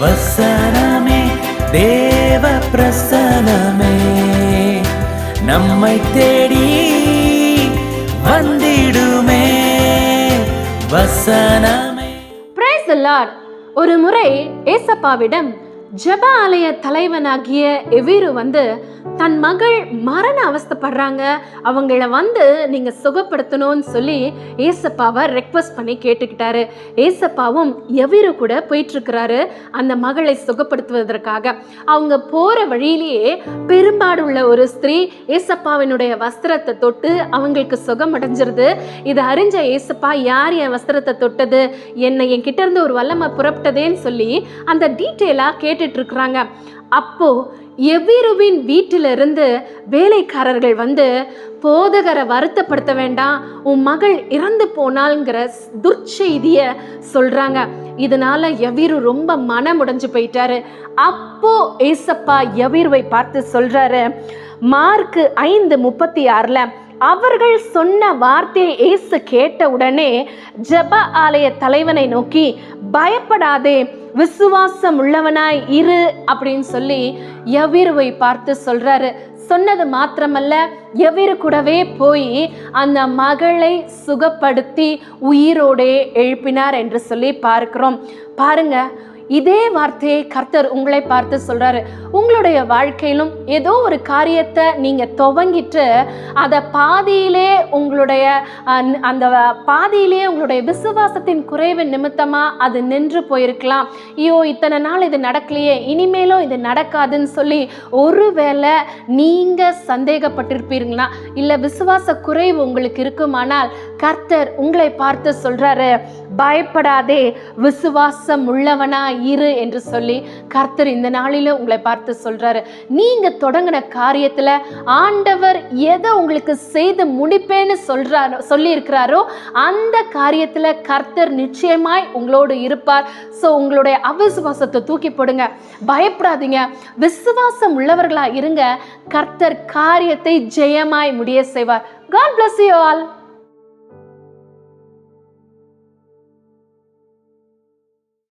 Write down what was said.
வசனமே தேவ பிரசனமே நம்மை தேடி வந்திடுமே வசனமே. ஒரு முறை ஏசப்பாவிடம் ஜப ஆலய தலைவனாகிய எவிரு வந்து தன் மகள் மரண அவஸ்தைப்படுறாங்க. அவங்கள வந்து நீங்க சுகப்படுத்தணும்னு சொல்லி ஏசப்பாவை ரெக்வஸ்ட் பண்ணி கேட்டுக்கிட்டாரு. ஏசப்பாவும் எவிரு கூட போயிட்டு இருக்கிறாரு அந்த மகளை சுகப்படுத்துவதற்காக. அவங்க போற வழியிலேயே பெரும்பாடுள்ள ஒரு ஸ்திரீ ஏசப்பாவினுடைய வஸ்திரத்தை தொட்டு அவங்களுக்கு சுகம் அடைஞ்சிருது. இதை அறிஞ்ச ஏசப்பா யார் என் வஸ்திரத்தை தொட்டது? என்னை என்கிட்ட இருந்து ஒரு வல்லமை புறப்பட்டதேன்னு சொல்லி அந்த டீட்டெயிலாக கேட்டு இருக்கிறாங்க அப்போ எவ்விருவின் வீட்டிலிருந்து வேலைக்காரர்கள் வந்து போதகரை வருத்தப்படுத்த வேண்டாம் உன் மகள் இறந்து போனாள்ங்கிற ஸ்- துர்ச்செய்திய சொல்றாங்க. இதனால எவிரு ரொம்ப மனமுடைஞ்சு போயிட்டாரு. அப்போ ஏசப்பா எவிருவை பார்த்து சொல்றாரு மார்க்கு ஐந்து முப்பத்தி ஆறுல அவர்கள் சொன்ன வார்த்தையை ஏசு கேட்ட உடனே ஜெப ஆலய தலைவனை நோக்கி பயப்படாதே விசுவாசம் உள்ளவனாய் இரு அப்படின்னு சொல்லி எவிருவை பார்த்து சொல்றாரு. சொன்னது மாத்திரமல்ல எவிரு கூடவே போய் அந்த மகளை சுகப்படுத்தி உயிரோடே எழுப்பினார் என்று சொல்லி பார்க்கிறோம். பாருங்க இதே வார்த்தையை கர்த்தர் உங்களை பார்த்து சொல்றாரு. உங்களுடைய வாழ்க்கையிலும் ஏதோ ஒரு காரியத்தை நீங்க துவங்கிட்டு அதை பாதியிலே உங்களுடைய அந்த பாதியிலே உங்களுடைய விசுவாசத்தின் குறைவு நிமித்தமா அது நின்று போயிருக்கலாம். ஐயோ இத்தனை நாள் இது நடக்கலையே இனிமேலும் இது நடக்காதுன்னு சொல்லி ஒருவேளை நீங்க சந்தேகப்பட்டிருப்பீர்களா? இல்ல விசுவாச குறைவு உங்களுக்கு இருக்குமானால் கர்த்தர் உங்களை பார்த்து சொல்றாரு பயப்படாதே விசுவாசம் உள்ளவனா இரு என்று சொல்லி கர்த்தர் இந்த நாளில உங்களை பார்த்து சொல்றாரு. நீங்க தொடங்கின காரியத்துல ஆண்டவர் எதை உங்களுக்கு செய்து முடிப்பேன்னு சொல்றாரோ சொல்லி இருக்கிறாரோ அந்த காரியத்துல கர்த்தர் நிச்சயமாய் உங்களோடு இருப்பார். ஸோ உங்களுடைய அவிசுவாசத்தை தூக்கி போடுங்க. பயப்படாதீங்க. விசுவாசம் உள்ளவர்களா இருங்க. கர்த்தர் காரியத்தை ஜெயமாய் முடிய செய்வார். God bless you all